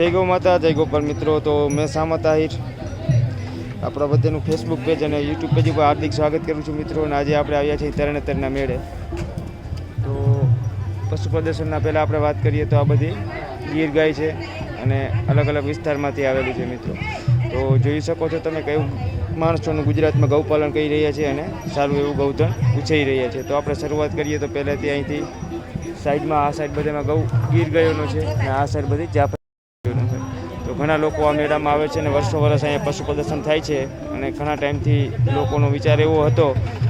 જય ગૌ માતા, જય ગોપાલ મિત્રો. તો મેં સામત આહિર આપણા બધાનું ફેસબુક પેજ અને યુટ્યુબ પેજ ઉપર હાર્દિક સ્વાગત કરું છું મિત્રો. અને આજે આપણે આવ્યા છીએ તરણેતરના મેળે. તો પશુ પ્રદર્શનના પહેલાં આપણે વાત કરીએ તો આ બધી ગીર ગાય છે અને અલગ અલગ વિસ્તારમાંથી આવેલી છે મિત્રો. તો જોઈ શકો છો તમે કયું માણસોનું ગુજરાતમાં ગૌપાલન કરી રહ્યા છે અને સારું એવું ગૌધન ઉછાઈ રહ્યા છે. તો આપણે શરૂઆત કરીએ તો પહેલાંથી અહીંથી સાઈડમાં, આ સાઈડ બધામાં ગૌ ગીર ગયોનો છે અને આ સાઈડ બધી જાપ ઘણા લોકો આ મેળામાં આવે છે અને વર્ષો વર્ષ અહીંયા પશુ પ્રદર્શન થાય છે. અને ઘણા ટાઈમથી લોકોનો વિચાર એવો હતો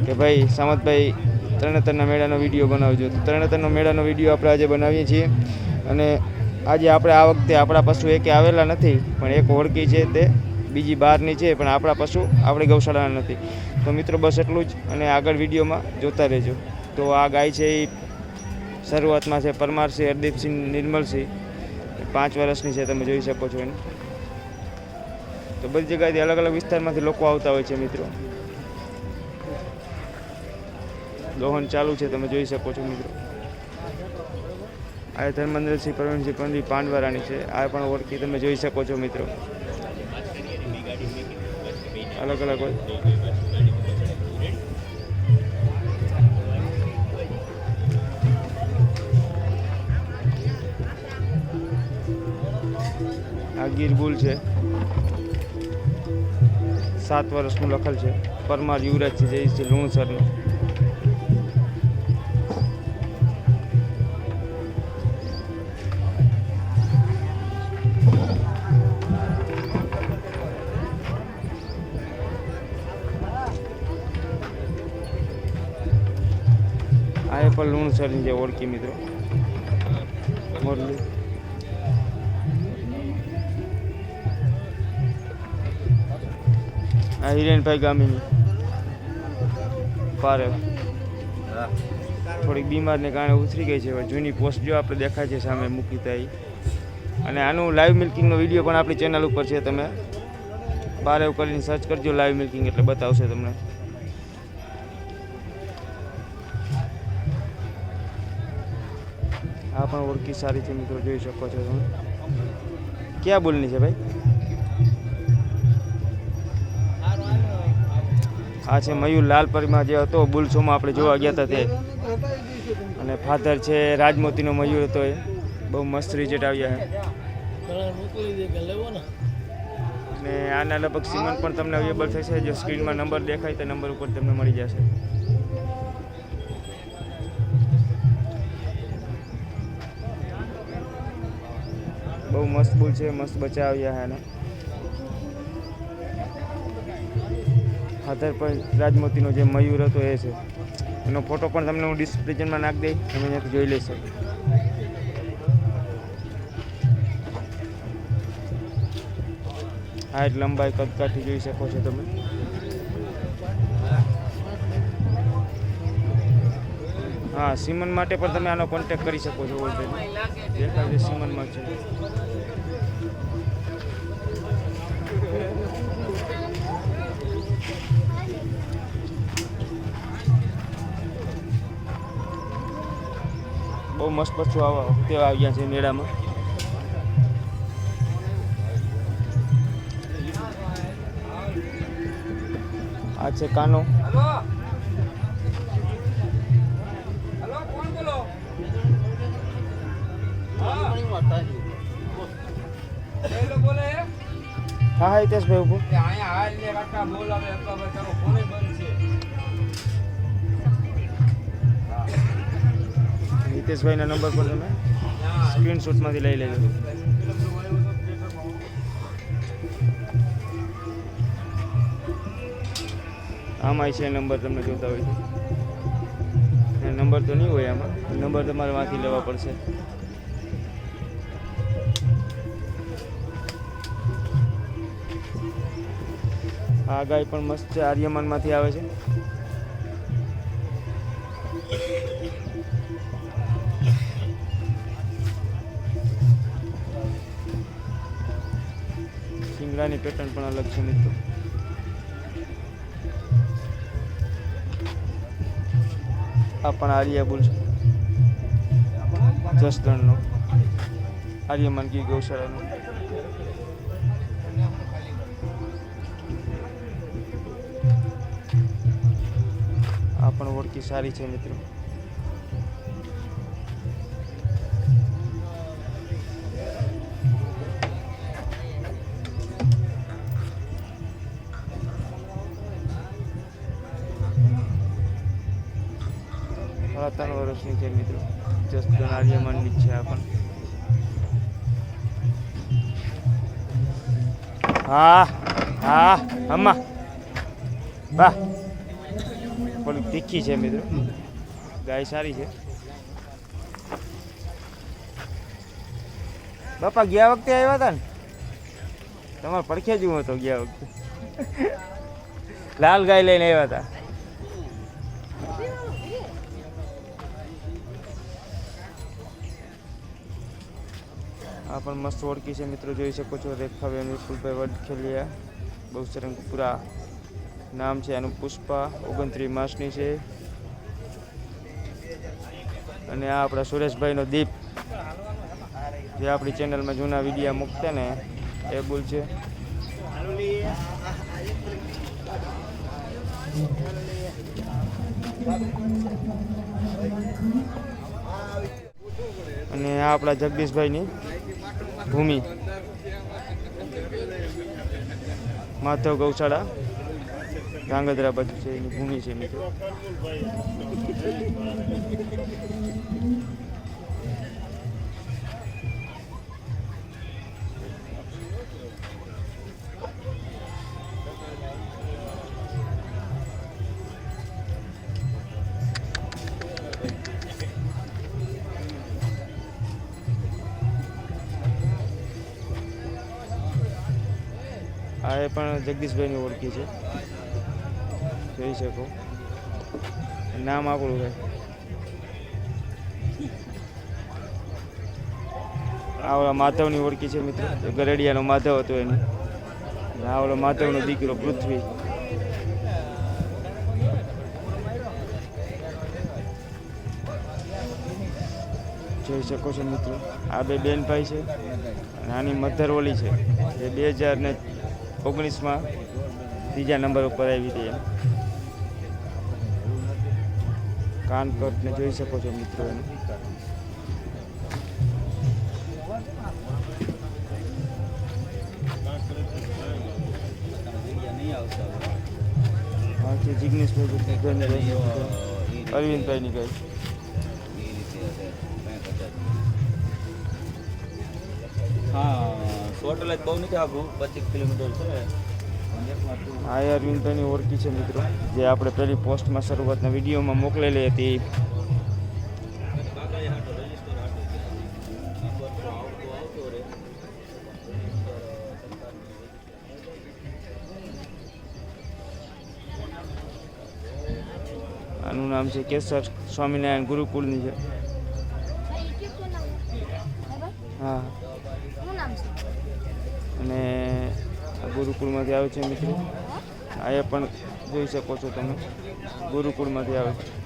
કે ભાઈ, સામતભાઈ તરણેતરના મેળાનો વીડિયો બનાવજો. તો તરણેતરનો મેળાનો વીડિયો આપણે આજે બનાવીએ છીએ. અને આજે આપણે આ વખતે આપણા પશુ એકે આવેલા નથી, પણ એક હોડકી છે તે, બીજી બહારની છે, પણ આપણા પશુ આપણી ગૌશાળાના નથી. તો મિત્રો, બસ એટલું જ અને આગળ વિડીયોમાં જોતા રહેજો. તો આ ગાય છે એ શરૂઆતમાં છે પરમારસિંહ હરદીપસિંહ નિર્મલસિંહ. પાંચ વર્ષની છે, તમે જોઈ શકો છો એને. તો બધી જગ્યાએથી અલગ અલગ વિસ્તારમાંથી લોકો આવતા હોય છે મિત્રો. દોહન ચાલુ છે, તમે જોઈ શકો છો મિત્રો. આ ધર્મેન્દ્રસિંહ પ્રવીણસિંહ પંડિત પાંડવારાની છે, આ પણ ઓળખી તમે જોઈ શકો છો મિત્રો. અલગ અલગ હોય. આ છે. સાત વર્ષનું લખેલ છે. પરમાર યુવરાજ છે જય છે લુણસરનો આ પણ લુણસરની જે ઓળખી મિત્રો. મોરલી. આ હિરેનભાઈ ગામીની. પારે. થોડીક બીમારને કારણે ઉતરી ગઈ છે જૂની પોસ્ટ જો આપણે દેખાય છે સામે મૂકી થાય અને આનું લાઈવ મિલ્કિંગનો વીડિયો પણ આપણી ચેનલ ઉપર છે તમે બારે એવું કરીને સર્ચ કરજો લાઈવ મિલ્કિંગ એટલે બતાવશે તમને. આ પણ ઓળખી સારી છે મિત્રો જોઈ શકો છો તમે. ક્યાં બોલની છે ભાઈ? આ છે મયુર લાલપરીમાં જે હતો બુલ શોમાં આપણે જોવા ગયા હતા તે. અને ફાધર છે રાજમોતીનો મયુર હતો એ. બહુ મસ્ત રિઝલ્ટ આવ્યા અને આના લગભગ સિમન પણ તમને અવેલેબલ થશે. જો સ્ક્રીનમાં નંબર દેખાય તો નંબર ઉપર તમને મળી જશે. બહુ મસ્ત બુલ છે, મસ્ત બચ્ચા આવ્યા છે આના પર રાજમોતીનો જે મયુર હતો એ છે. એનો ફોટો પણ તમને હું ડિસ્ક્રિપ્શનમાં નાખી દઈ તમે અહીંયાથી જોઈ લેશો. હાઈટ લંબાઈ કદકાઠી જોઈ શકો છો તમે. હા, સીમન માટે પણ તમે આનો કોન્ટેક્ટ કરી શકો છો ઓલરેડી દેખાય સિમનમાં છે. બહુ મસ્ત પશુ આવા વખતે આવ્યા છે મેળામાં. આ છે કાનો. હા હા, હિતેશભાઈ ઉભું. હિતેશભાઈના નંબર પર તમે સ્ક્રીનશોટમાંથી લઈ લેજો. આમાંય છે નંબર તમને જોતા હોય છે નંબર તો નહીં હોય આમાં. નંબર તમારે વાંચી લેવા પડશે. આ ગાય પણ મસ્ત આર્યમાનમાંથી આવે છે. લીમડાની પેટર્ન પણ અલગ છે મિત્રો. આ પણ આર્યાબુલ છે. જસદણનો. આર્ય મનકી ગૌશાળાનો. આ પણ ઓળખી સારી છે મિત્રો. ત્રણ છે મિત્રો. જસ્ટ આર્યમાનની મંદિર છે આ પણ હા હા, અમ્મા. વાહ. થોડીક તીખી છે મિત્રો. ગાય સારી છે. બાપા, ગયા વખતે આવ્યા હતા ને? તમારે પડખે જ હું હતો ગયા વખતે. લાલ ગાય લઈને આવ્યા હતા આ પણ મસ્ત ઓળખી છે મિત્રો જોઈ શકો છો રેખાબેન વિપુલભાઈ વડખેલિયા બહુસરંગપુરા નામ છે એનું પુષ્પા ઓગણત્રીસ માસની છે અને આ આપણા સુરેશભાઈનો દીપ, જે આપણી ચેનલમાં જૂના વિડીયા મૂકતા ને એ બોલ છે. અને આ આપણા જગદીશભાઈની ભૂમિ. માધવ ગૌશાળા. ધ્રાંગધ્રા બાજુ છે એની ભૂમિ છે મિત્રો. પણ જગદીશભાઈની ઓળખી છે જોઈ શકો. નામ આપણું છે. આવડા માધવની ઓળખી છે મિત્રો. ગરડિયાનો માધવ હતો એની. આવડો માધવનો દીકરો પૃથ્વી. જોઈ શકો છો મિત્રો. આ બે બેનભાઈ છે. નાની મધર છે. એ બે હજાર ને ઓગણીસમાં ત્રીજા નંબર ઉપર આવી હતી કાન કટને જોઈ શકો છો મિત્રો એનું. જિગ્નેશભાઈ અરવિંદભાઈની ગાય હા ટોટલ જ બહુ નથી આઘું પચીસ કિલોમીટર છે. આ એ અરવિંદભાઈની ઓળખી છે મિત્રો. જે આપણે પહેલી પોસ્ટમાં શરૂઆતના વિડીયોમાં મોકલેલી હતી. આનું નામ છે કેસર સ્વામિનારાયણ ગુરુકુળની છે. હા. અને ગુરુકુળમાંથી આવે છે મિત્રો. આ પણ જોઈ શકો છો તમે. ગુરુકુળમાંથી આવે છે.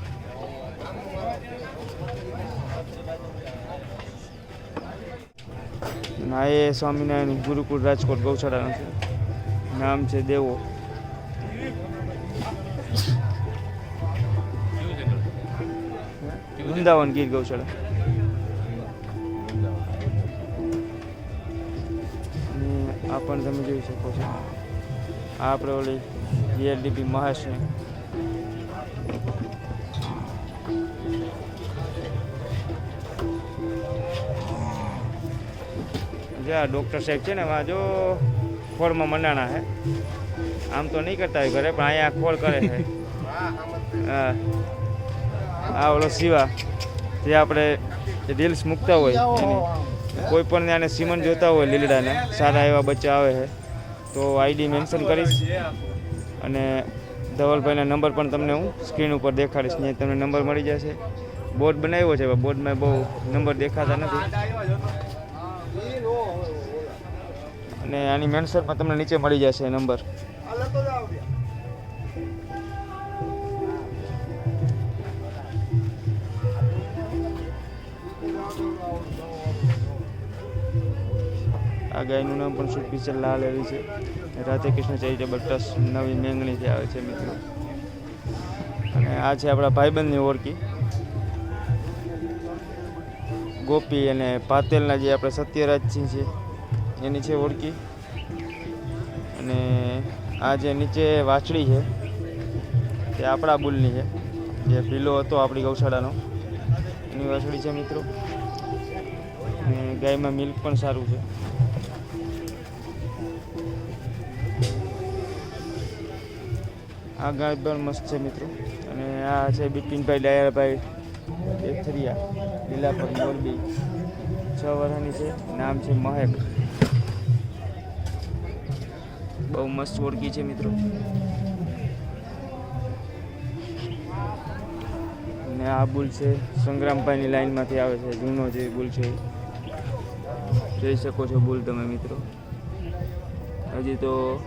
આ એ સ્વામિનારાયણ ગુરુકુળ રાજકોટ ગૌશાળાનું છે. નામ છે દેવો. વૃંદાવન ગીર ગૌશાળા. પણ તમે જોઈ શકો છો. આપણે ઓલી જીએલડીપી મહાશને. જે આ ડૉક્ટર સાહેબ છે ને એમાં જો ખોળમાં મંડાણા છે આમ તો નહીં કરતા હોય ઘરે, પણ અહીંયા ખોળ કરે છે. હા. આ ઓલો શિવા, જે આપણે રીલ્સ મૂકતા હોય એની. કોઈ પણ આને સિમન જોતા હોય લીલડાને, સારા એવા બચ્ચા આવે છે. તો આઈડી મેન્શન કરીશ. અને ધવલભાઈના નંબર પણ તમને હું સ્ક્રીન ઉપર દેખાડીશ ત્યાં તમને નંબર મળી જશે. બોર્ડ બનાવ્યો છે બોર્ડમાં બહુ નંબર દેખાતા નથી. અને આની મેન્શનમાં તમને નીચે મળી જશે, નંબર. આ ગાયનું નામ પણ સુપિચર લાલ એવી છે. રાધે કૃષ્ણ ચેરિટેબલ ટ્રસ્ટ નવી મેંગણીથી આવે છે મિત્રો. અને આ છે આપણા ભાઈબંધની ઓળખી. ગોપી અને પાતેલના જે આપણે સત્યરાજસિંહ છે, એની છે ઓળખી. અને આ જે નીચે વાછડી છે, તે આપણા બુલની છે. જે પીલો હતો આપણી ગૌશાળાનો. એની વાછડી છે મિત્રો. અને ગાયમાં મિલ્ક પણ સારું છે. આ ગાય પણ મસ્ત છે મિત્રો. અને આ છે બિપિનભાઈ ડાયરભાઈ એથરિયા લીલાપર મોરબી. છ વર્ષની છે. નામ છે મહેક. બહુ મસ્ત ઓળખી છે મિત્રો. અને આ બુલ છે, સંગ્રામભાઈની લાઈનમાંથી આવે છે. જૂનો જે બુલ છે. જોઈ શકો છો બુલ તમે મિત્રો. હજી તો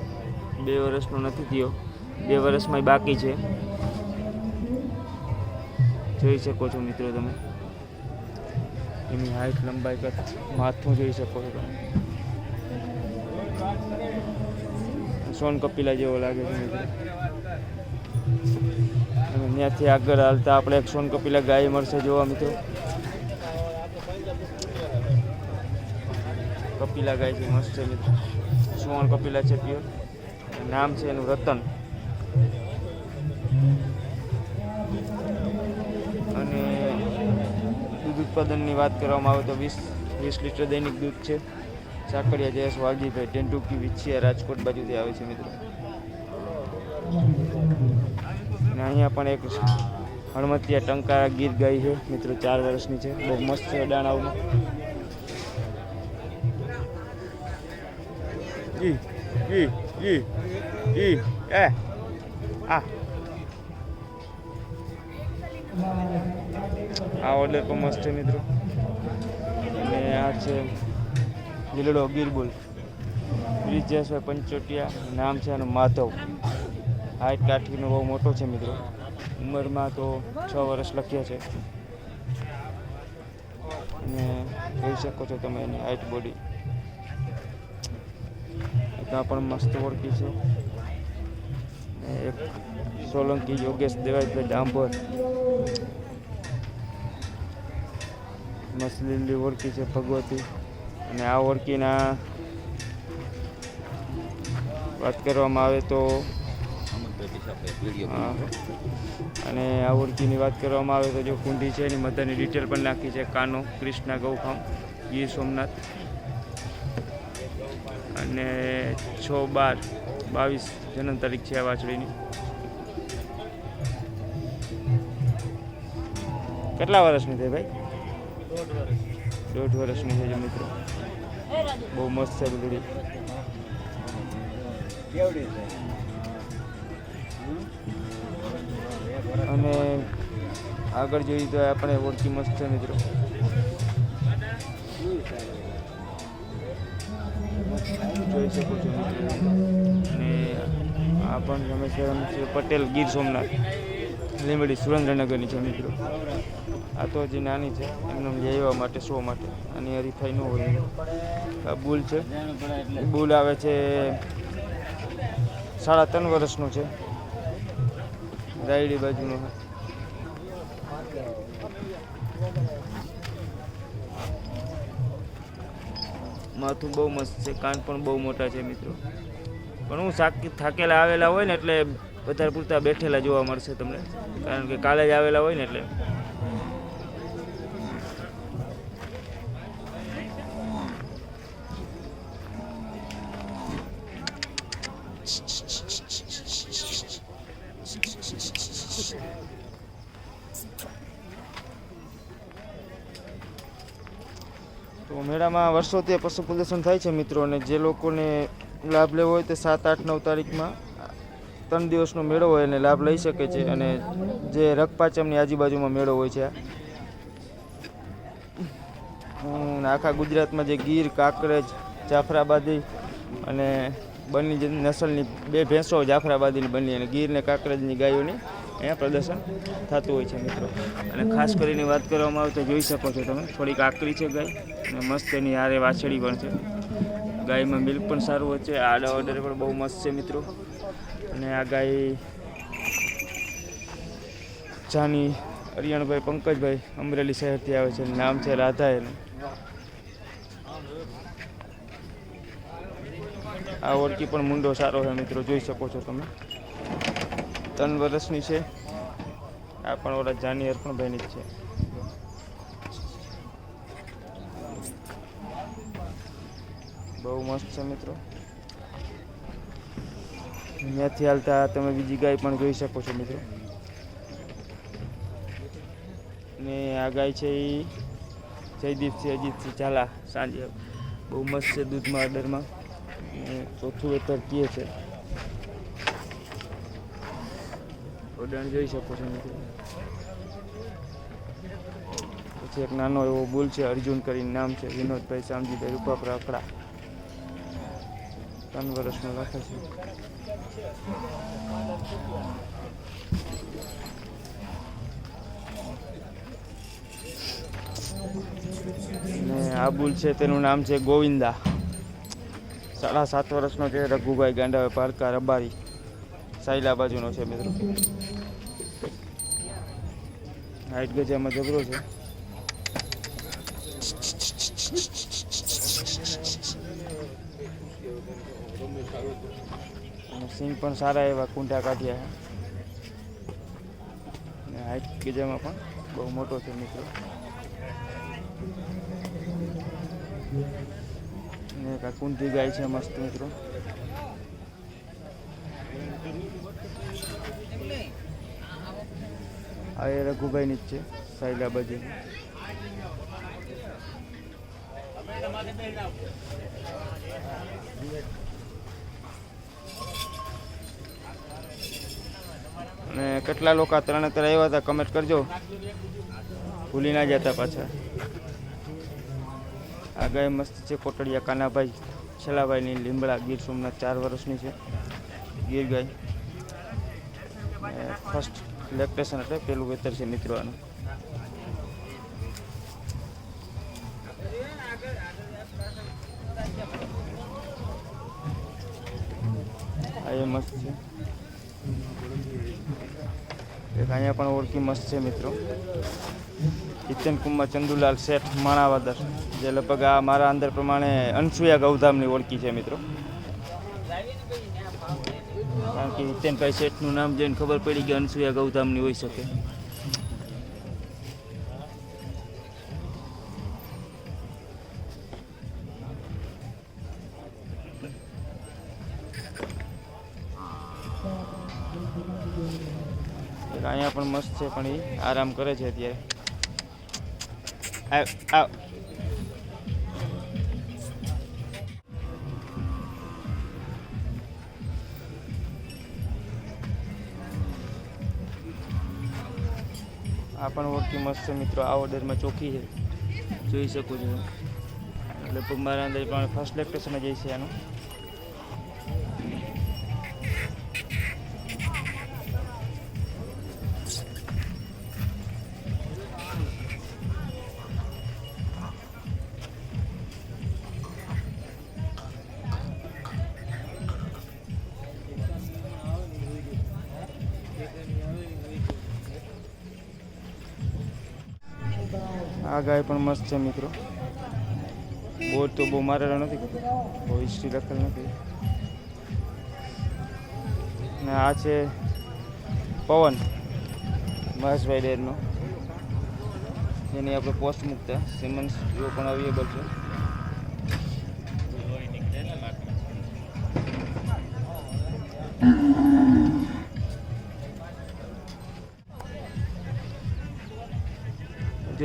બે વર્ષનો નથી થયો. બે વર્ષમાં બાકી છે. જોઈ શકો છો મિત્રો તમે. એની હાઈટ લંબાઈ કદ માથું જોઈ શકો છો તમે. સોન કપિલા જેવો લાગે છે મિત્રો. ત્યાંથી આગળ હાલતા આપણે એક સોન કપિલા ગાય મળશે જોવા મિત્રો. કપિલા ગાય છે મસ્ત છે મિત્રો. સોન કપિલા છે પ્યોર નામ છે એનું રતન. ઉત્પાદનની વાત કરવામાં આવે તો વીસ વીસ લીટર દૈનિક દૂધ છે. સાકરિયા જયેશ વાલજીભાઈ ટેન્ટુકી વિછિયા રાજકોટ બાજુથી આવે છે મિત્રો. અને અહીંયા પણ એક હણમતિયા ટંકારા ગીર ગાય છે. મિત્રો ચાર વર્ષની છે. બહુ મસ્ત છે દાણાઓમાં. ઈ ઈ ઈ ઈ, એ, આ. આ ઓર્ડર પણ મસ્ત છે મિત્રો. અને આ છે લીલડો ગીરબુલ. બ્રિજેશભાઈ પંચોટિયા, નામ છે એનું માધવ. હાઈટ કાઠીનો બહુ મોટો છે મિત્રો. ઉંમરમાં તો છ વર્ષ લખ્યા છે. અને જોઈ શકો છો તમે એની હાઈટ, બોડી. ત્યાં પણ મસ્ત ઓળખી છે. એક સોલંકી યોગેશ દેવાઈભાઈ ડાંભર. મસ્ત ઓળખી છે ભગવતી. અને આ ઓળખીના વાત કરવામાં આવે તો. અને આ ઓળખીની વાત કરવામાં આવે તો જો કુંડી છે એની મધરની ડિટેલ પણ નાખી છે. કાનો ક્રિષ્ના ગૌખામ ગીર સોમનાથ. અને છ બાર, બાવીસ જન્મ તારીખ છે આ વાછડીની. કેટલા વર્ષની થઈ ભાઈ? દોઢ વર્ષની છે મિત્રો. બહુ મસ્ત છે બધી અને આગળ જોઈએ તો આપણે ઓળખી મસ્ત છે મિત્રો. જોઈ શકો છો મિત્રો. અને આ પણ રમેશ પટેલ ગીર સોમનાથ. લીંબડી સુરેન્દ્રનગરની છે. મિત્રો આ તો હજી નાની છે. એમને લેવા માટે, શો માટે. આની હરીફાઈ ન હોય આ બુલ છે. બુલ આવે છે સાડા ત્રણ વર્ષનું છે. રાયડી બાજુનો. માથું બહુ મસ્ત છે. કાન પણ બહુ મોટા છે મિત્રો. પણ હું થાકેલા આવેલા હોય ને એટલે વધારે પૂરતા બેઠેલા જોવા મળશે તમને. કારણ કે કાલે જ આવેલા હોય ને એટલે. તો મેળામાં વર્ષોથી પશુ પ્રદર્શન થાય છે મિત્રો, અને જે લોકોને લાભ લેવો હોય તે સાત, આઠ, નવ તારીખમાં ત્રણ દિવસનો મેળો હોય અને લાભ લઈ શકે છે અને જે રખપાચમની આજુબાજુમાં મેળો હોય છે. આખા ગુજરાતમાં જે ગીર, કાંકરેજ, જાફરાબાદી અને બંને જે નસલની બે ભેંસો જાફરાબાદીની બની અને ગીર ને કાંકરેજની ગાયોની અહીંયા પ્રદર્શન થતું હોય છે મિત્રો. અને ખાસ કરીને વાત કરવામાં આવે તો જોઈ શકો છો તમે, થોડીક આકરી છે ગાય અને મસ્ત એની હારે વાછડી પણ છે. ગાયમાં મિલ્ક પણ સારું હોય છે, આડા ઓર્ડર પણ બહુ મસ્ત છે મિત્રો. અને આ ગાય જાની હરિયાણભાઈ પંકજભાઈ અમરેલી શહેરથી આવે છે. નામ છે રાધા એનું. આ ઓળખી પણ મુંડો સારો છે મિત્રો. જોઈ શકો છો તમે. ત્રણ વર્ષની છે. આ પણ ઓલા જાની અર્પણભાઈની જ છે. બહુ મસ્ત છે મિત્રો. અહીંયાથી હાલતા તમે બીજી ગાય પણ જોઈ શકો છો મિત્રો. ને આ ગાય છે એ જયદીપસિંહ અજીતસિંહ ઝાલા, સાંજે બહુ મસ્ત છે દૂધમાં ઓર્ડરમાં ચોથું વેતર કીએ છે. ઓડણ જોઈ શકો છો મિત્રો. પછી એક નાનો એવો બુલ છે, અર્જુન કરીને નામ છે, વિનોદભાઈ શામજીભાઈ રૂપાપરા અખડા ત્રણ વર્ષનો રાખે છે. આ બુલ છે, તેનું નામ છે ગોવિંદા. સાડા સાત વર્ષનો છે, રઘુભાઈ ગાંડાવે પારકા રબારી સાયલા બાજુનો છે, મિત્રો. હાઈટ ગજામાં જબરો છે. અને સિંગ પણ સારા એવા કુંઠા કાઢ્યા છે. ને હાઈટ ગજામાં પણ બહુ મોટો છે મિત્રો. ને એક આ કુંઠી ગાય છે મસ્ત મિત્રો. આ એ રઘુભાઈની જ છે સાયલા બાજુ અને કેટલા લોકો ત્રણે ત્રણ આવ્યા હતા કમેન્ટ કરજો. ભૂલી ના જતા પાછા. આ ગાય મસ્ત છે કોટડિયા કાનાભાઈ છેલ્લાભાઈની લીમડા, ગીર સોમનાથ ચાર વર્ષની છે. ગીર ગાય. ફર્સ્ટ લેક્ટેશન એટલે પેલું વેતર છે મિત્રો અહીંયા પણ ઓળખી મસ્ત છે મિત્રો. કિચન કુમાર ચંદુલાલ શેઠ, માણાવદર, જે લગભગ આ મારા અંદર પ્રમાણે અનસુયા ગૌધામની ઓળખી છે મિત્રો. કારણ કે હિતેનભાઈ શેઠનું નામ જોઈને ખબર પડી કે અનસુયા ગૌધામની હોઈ શકે. અહીંયા પણ મસ્ત છે, પણ એ આરામ કરે છે અત્યારે. આવ આ પણ ઓળખી મસ્ત છે મિત્રો, આ ઓર્ડરમાં ચોખ્ખી છે. જોઈ શકો છો. એટલે મારા અંદર પણ ફર્સ્ટ લેક્ટેશન જ છે આનું. ગાય પણ મસ્ત છે મિત્રો. બોર્ડ તો બહુ મારેલો નથી. બહુ હિસ્ટ્રી લખેલ નથી. ને આ છે પવન મહેશભાઈ ડેરનો. જેની આપણે પોસ્ટ મૂકતા. સિમન્સ પણ અવેલેબલ છે.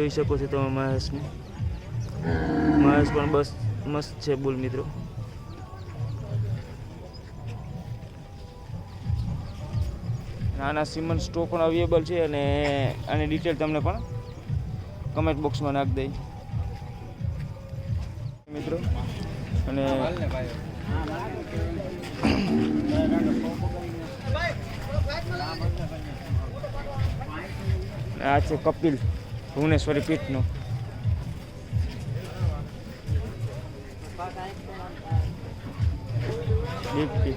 જોઈ શકો છો તમે મહેશને. મહેશ પણ બસ મસ્ત છે બોલ મિત્રો. નાના સિમન સ્ટો પણ અવેલેબલ છે અને આની ડિટેલ તમને પણ કમેન્ટ બોક્સમાં નાખી દઈ મિત્રો, અને આ છે કપિલ. ભુવનેશ્વરી પીઠનું. દીપકી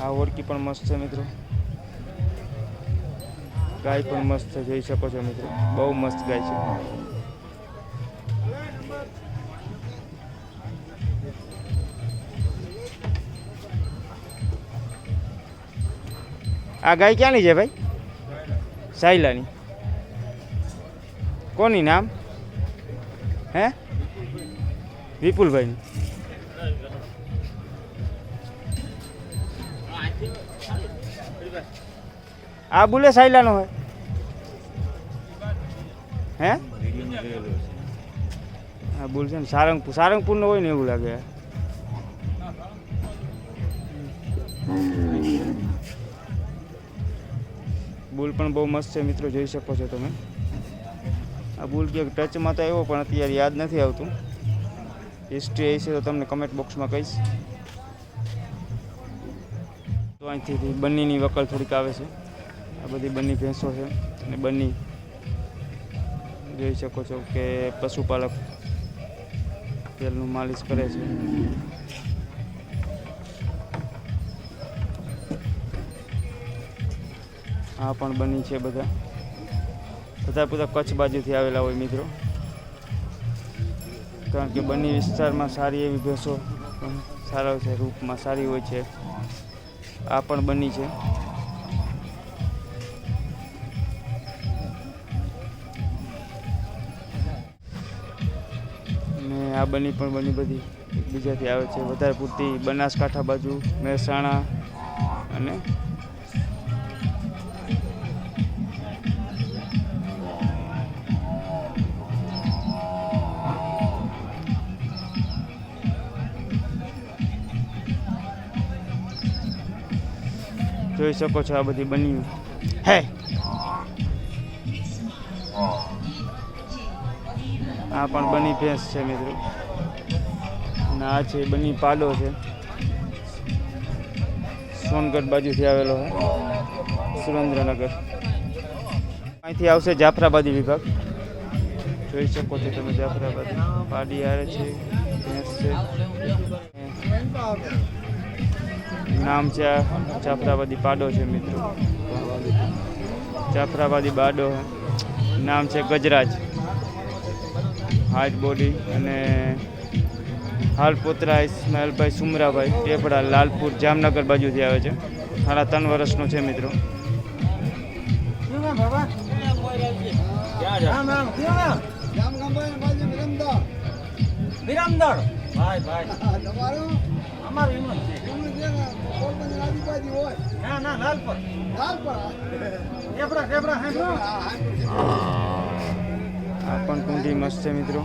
આ ઓળકી પણ મસ્ત છે મિત્રો. ગાય પણ મસ્ત જોઈ શકો છો મિત્રો. બહુ મસ્ત ગાય છે. આ ગાય ક્યાંની છે ભાઈ? સાયલાની. કોની નામ? હે? વિપુલભાઈની. આ બુલે સાયલાનો હોય. હે? આ બુલ છે ને સારંગપુર. સારંગપુરનો હોય ને એવું લાગે. બુલ પણ બહુ મસ્ત છે મિત્રો, જોઈ શકો છો તમે. આ બુલ ક્યાંક ટચમાં તો આવ્યો, પણ અત્યારે યાદ નથી આવતું. હિસ્ટ્રી આવી છે તો તમને કમેન્ટ બોક્સમાં કહીશ. તો અહીંથી બંનીની વકલ થોડીક આવે છે. આ બધી બંની ભેંસો છે અને બંની જોઈ શકો છો કે પશુપાલક તેલનું માલિશ કરે છે. આ પણ બની છે બધા. બધા બધા કચ્છ બાજુથી આવેલા હોય મિત્રો. કારણ કે બની વિસ્તારમાં સારી એવી ભેંસો સારા છે, રૂપમાં સારી હોય છે. આ પણ બની છે. ને આ બની પણ બની બધી. એકબીજાથી આવે છે. વધારે પૂરતી બનાસકાંઠા બાજુ, મહેસાણા અને જોઈ શકો છો આ બધી બની હે. આ પણ બની ભેંસ છે મિત્રો. અને આ છે બની પાડો છે. સોનગઢ બાજુથી આવેલો છે સુરેન્દ્રનગર. અહીંથી આવશે જાફરાબાદી વિભાગ. જોઈ શકો છો તમે જાફરાબાદી. પાડી હારે છે ભેંસ છે. નામ છે જાફરાબાદી પાડો છે મિત્રો. જાફરાબાદી બાડો. નામ છે ગજરાજ. હાર્ટ બોડી અને હાલ પોતરા ઇસ્માઇલભાઈ સુમરાભાઈ ટેપડા લાલપુર જામનગર બાજુથી આવે છે. સાડા ત્રણ વર્ષનો છે મિત્રો. વિરામદળ. ભાઈ ભાઈ. અમારું એમ જ છે ના ના લાલપર ટેપડા ટેપડા હે આ પણ કુંડી મસ્ત છે મિત્રો.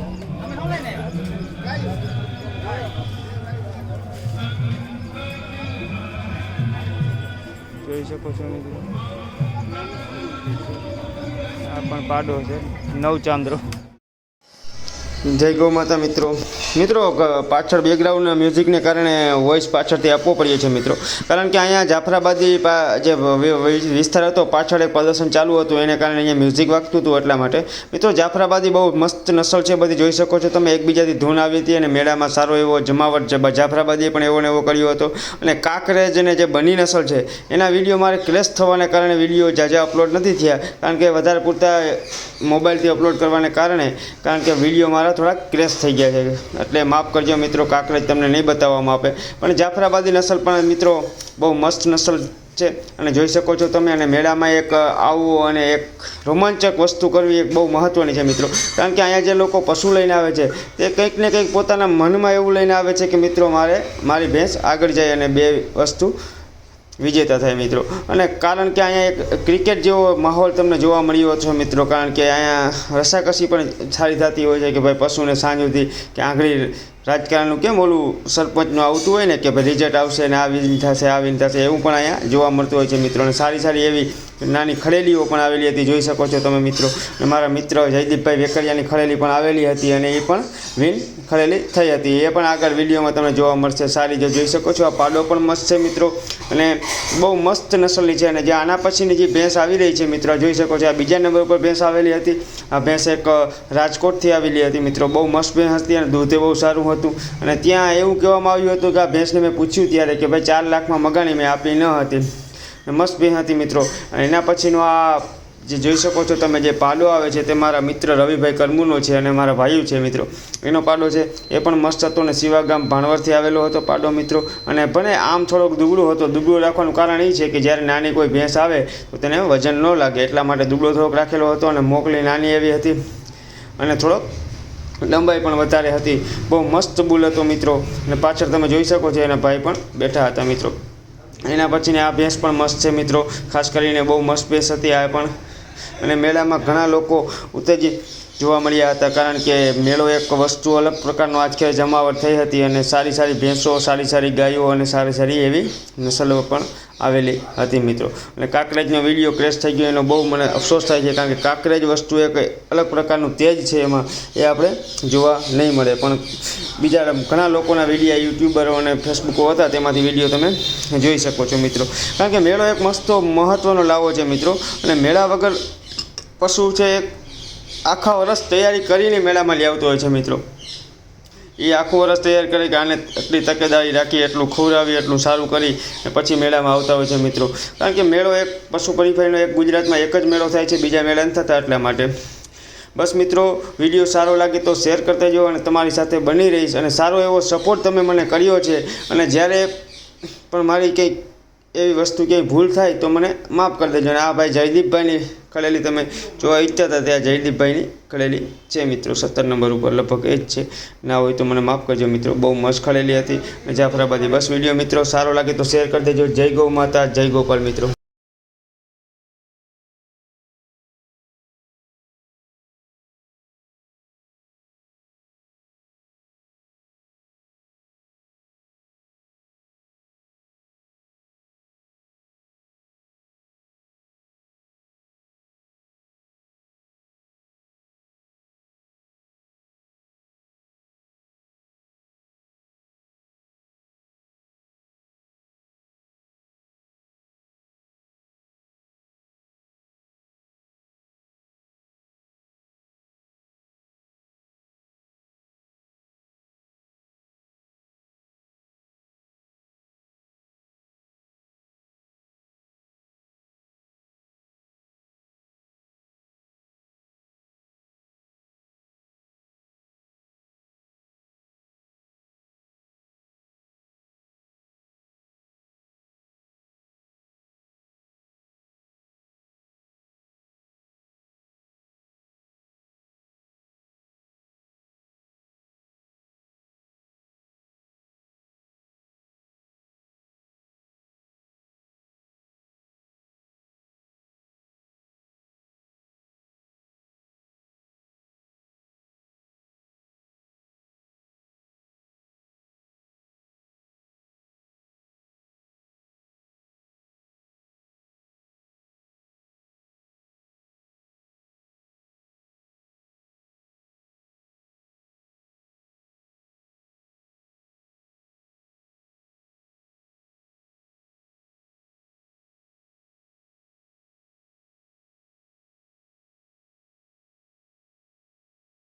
જોઈ શકો છો મિત્રો. આ પણ પાડો છે નવ ચાંદ્રો જય ગૌ માતા મિત્રો. મિત્રો પાછળ બેકગ્રાઉન્ડ મ્યુઝિકને કારણે વોઇસ પાછળથી આપવો પડ્યો છે મિત્રો. કારણ કે અહીંયા જાફરાબાદી જે વિસ્તાર હતો, પાછળ એક પ્રદર્શન ચાલુ હતું, એને કારણે અહીંયા મ્યુઝિક વાગતું હતું એટલા માટે. મિત્રો, જાફરાબાદી બહુ મસ્ત નસલ છે, બધી જોઈ શકો છો તમે. એકબીજાથી ધૂન આવી હતી અને મેળામાં સારો એવો જમાવટ છે જાફરાબાદીએ પણ એવો ને એવો કર્યો હતો. અને કાંકરેજ અને જે બની નસલ છે, એના વીડિયો મારે ક્લેશ થવાને કારણે વીડિયો ઝાઝા અપલોડ નથી થયા. કારણ કે વધારે પૂરતા મોબાઈલથી અપલોડ કરવાને કારણે, કારણ કે વીડિયો મારા થોડાક ક્રેશ થઈ ગયા છે. એટલે માફ કરજો મિત્રો, કાંકરેજ તમને નહીં બતાવવામાં આપે. પણ જાફરાબાદી નસલ પણ મિત્રો બહુ મસ્ત નસલ છે. અને જોઈ શકો છો તમે, અને મેળામાં એક આવવું અને એક રોમાંચક વસ્તુ કરવી એક બહુ મહત્ત્વની છે મિત્રો. કારણ કે અહીંયા જે લોકો પશુ લઈને આવે છે, તે કંઈક ને કંઈક પોતાના મનમાં એવું લઈને આવે છે કે, મિત્રો, મારે, મારી ભેંસ આગળ જાય અને બે વસ્તુ વિજેતા થાય મિત્રો. અને કારણ કે અહીંયા એક ક્રિકેટ જેવો માહોલ તમને જોવા મળ્યો છે મિત્રો, કારણ કે અહીંયા રસાકસી પણ સારી થતી હોય છે કે ભાઈ પશુને સાંજ સુધી કે આંગળી રાજકારણનું કેમ ઓલું સરપંચનું આવતું હોય ને કે ભાઈ રિઝલ્ટ આવશે ને આવીને થશે આવીને થશે એવું પણ અહીંયા જોવા મળતું હોય છે મિત્રો. અને સારી સારી એવી નાની ખડેલીઓ પણ આવેલી હતી, જોઈ શકો છો તમે મિત્રો. અને મારા મિત્ર જયદીપભાઈ વેકરિયાની ખડેલી પણ આવેલી હતી અને એ પણ વિન ખડેલી થઈ હતી. એ પણ આગળ વિડીયોમાં તમને જોવા મળશે. સારી જે જોઈ શકો છો. આ પાડો પણ મસ્ત છે મિત્રો. અને બહુ મસ્ત નસલની છે. અને જે આના પછીની જે ભેંસ આવી રહી છે મિત્રો, જોઈ શકો છો. આ બીજા નંબર ઉપર ભેંસ આવેલી હતી. આ ભેંસ એક રાજકોટથી આવેલી હતી મિત્રો. બહુ મસ્ત ભેંસ હતી અને દૂધે બહુ સારું હતું. અને ત્યાં એવું કહેવામાં આવ્યું હતું કે આ ભેંસને મેં પૂછ્યું ત્યારે કે ભાઈ ચાર લાખમાં મગાણી મેં આપી ન હતી. મસ્ત ભેંસ હતી મિત્રો. અને એના પછીનું આ જે જોઈ શકો છો તમે જે પાડો આવે છે તે મારા મિત્ર રવિભાઈ કરમુનો છે અને મારા ભાઈઓ છે મિત્રો. એનો પાડો છે એ પણ મસ્ત હતો અને શિવાગામ ભાણવરથી આવેલો હતો પાડો મિત્રો. અને ભલે આમ થોડોક દુબળો હતો, દુબળો રાખવાનું કારણ એ છે કે જ્યારે નાની કોઈ ભેંસ આવે તો તેને વજન ન લાગે. એટલા માટે દુબળો થોડોક રાખેલો હતો અને મોકલી નાની એવી હતી. અને થોડોક લંબાઈ પણ વધારે હતી. બહુ મસ્ત બુલ હતો મિત્રો. અને પાછળ તમે જોઈ શકો છો એના ભાઈ પણ બેઠા હતા મિત્રો. એના પછીની આ ભેંસ પણ મસ્ત છે મિત્રો. ખાસ કરીને બહુ મસ્ત ભેંસ હતી આ પણ. અને મેળામાં ઘણા લોકો ઉત્તેજિત જોવા મળ્યા હતા કારણ કે મેળો એક વસ્તુ અલગ પ્રકારનો આજકે જમાવટ થઈ હતી અને સારી સારી ભેંસો, સારી સારી ગાયો અને સારી સારી એવી નસલો પણ આવેલી હતી મિત્રો. અને કાંકરેજનો વીડિયો ક્રેશ થઈ ગયો, એનો બહુ મને અફસોસ થાય છે કારણ કે કાંકરેજ વસ્તુ એક અલગ પ્રકારનું તેજ છે એમાં, એ આપણે જોવા નહીં મળે. પણ બીજા ઘણા લોકોના વિડીયા યુટ્યુબરો અને ફેસબુકો હતા, તેમાંથી વીડિયો તમે જોઈ શકો છો મિત્રો. કારણ કે મેળો એક મસ્ત મહત્ત્વનો લાવો છે મિત્રો. અને મેળા વગર પશુ છે એક આખા વર્ષ તૈયારી કરીને મેળામાં લઈ આવતો હોય છે મિત્રો. એ આખું વર્ષ તૈયાર કરી કે આને એટલી તકેદારી રાખી, એટલું ખવડાવી એટલું સારું કરી પછી મેળામાં આવતા હોય છે મિત્રો. કારણ કે મેળો એક પશુ પરિફાઈનો એક ગુજરાતમાં એક જ મેળો થાય છે, બીજા મેળા નથી થતા એટલા માટે. બસ મિત્રો, વીડિયો સારો લાગે તો શેર કરતા જાઓ અને તમારી સાથે બની રહીશ અને સારો એવો સપોર્ટ તમે મને કર્યો છે અને જ્યારે પણ મારી કંઈક એવી વસ્તુ ક્યાંય ભૂલ થાય તો મને માફ કરી દેજો. અને આ ભાઈ જયદીપભાઈની ખડેલી તમે જોવા ઈચ્છતા હતા ત્યાં જયદીપભાઈની ખડેલી છે મિત્રો, સત્તર નંબર ઉપર લગભગ એ જ છે. ના હોય તો મને માફ કરજો મિત્રો, બહુ મસ્ત ખડેલી હતી. જાફરાબાદી બસ વીડિયો મિત્રો, સારો લાગે તો શેર કરી દેજો. જય ગૌ માતા, જય ગોપાલ મિત્રો.